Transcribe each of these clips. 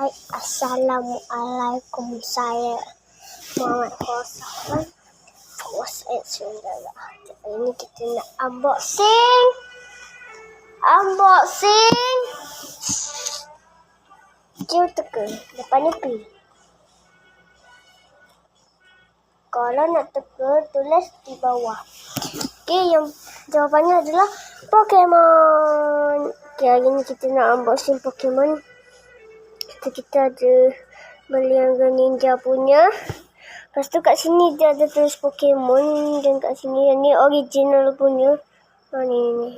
Hai, Assalamualaikum. Saya Muhammad Fauzan Fauzan Sundara Hari ini kita nak unboxing. Unboxing. Jom teka Depan ni P Kalau nak teka Tulis di bawah. Okay yang Jawapannya adalah Pokemon. Okay hari ni kita nak unboxing Pokemon kita, kita ada beli yang ninja punya. Lepas tu kat sini dia ada tulis Pokemon dan kat sini yang ni original punya. Ha ni ni.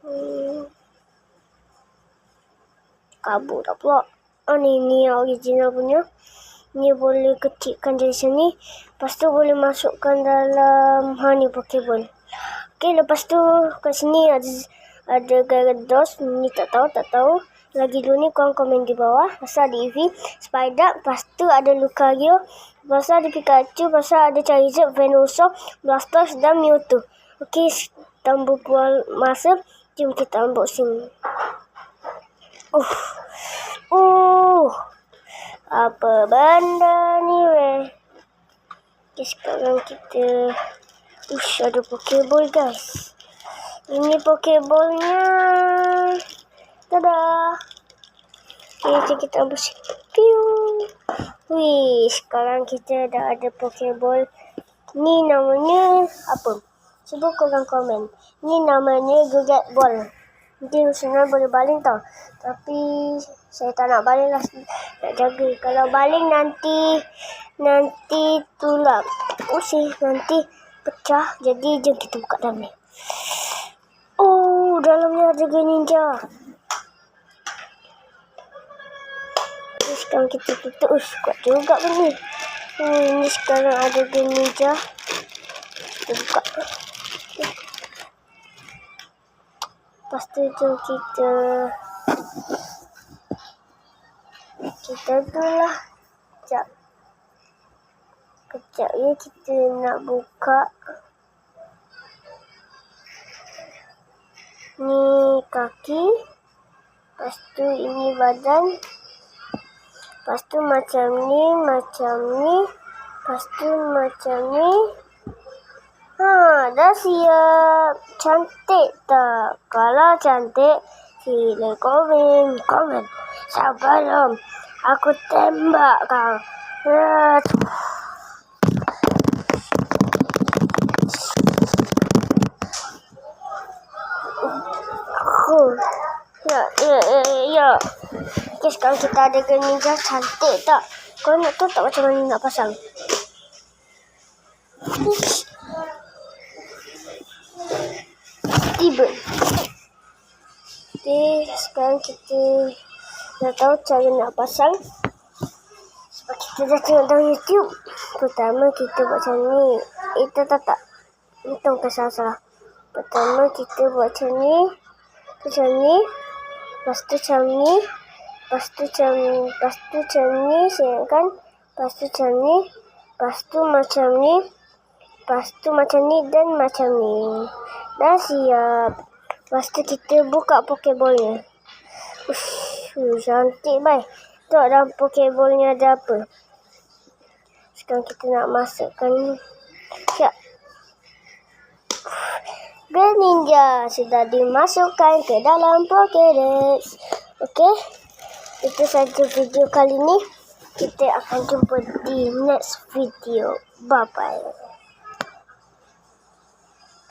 Hmm. Kabur tak pula. Ha ni ni yang original punya. Ni boleh ketikkan dari sini. Lepas tu boleh masukkan dalam ha ni Pokeball. Okey lepas tu kat sini ada ada Gyarados. Ni tak tahu tak tahu lagi dulu ni korang komen di bawah pasal ada Eevee, Spider, lepas tu ada Lucario, pasal ada Pikachu, pasal ada Charizard, Venusaur, Blastoise dan Mewtwo. Okey, tanpa buang masa, jom kita unboxing. Uh. Uh. Apa benda ni weh? Okay, sekarang kita Ush, ada Pokeball guys. Ini Pokeballnya. Tada. Okay, jom kita bersih. Piu. Wih, sekarang kita dah ada Pokeball. Ni namanya apa? Cuba korang komen. Ni namanya Gugat Ball. Nanti senang boleh baling tau. Tapi saya tak nak baling lah. Nak jaga. Kalau baling nanti nanti tulak. Usih nanti pecah. Jadi jom kita buka dalam ni. Oh, dalamnya ada ninja. Sekarang kita tutup. Ush, kuat juga pun ni. Hmm, ni sekarang ada gini je. Kita buka. Lepas tu jom kita... Kita tu lah. Sekejap. Sekejap ya kita nak buka. Ni kaki. Lepas tu ini badan. Lepas tu macam ni, macam ni. Lepas tu macam ni. Ha, dah siap. Cantik tak? Kalau cantik, sila komen. Komen. Sebelum aku tembak kau. Ya. Okay, sekarang kita ada ninja cantik tak? Kau nak tahu tak macam mana nak pasang? Tiba. Okay, sekarang kita dah tahu cara nak pasang. Sebab kita dah tengok dalam YouTube. Pertama kita buat macam ni. Eh, tak, tak, tak. Itu bukan salah-salah. Pertama kita buat macam ni. Macam ni. Lepas tu macam ni. Lepas tu macam Lepas tu macam ni Saya kan Lepas tu macam ni Lepas tu macam ni Lepas tu macam ni Dan macam ni. Dah siap. Lepas tu kita buka pokeballnya Ush, cantik baik Tu dalam pokeballnya ada apa. Sekarang kita nak masukkan Siap Greninja sudah dimasukkan ke dalam Pokédex. Okey itu saja video kali ini. Kita akan jumpa di next video. Bye-bye.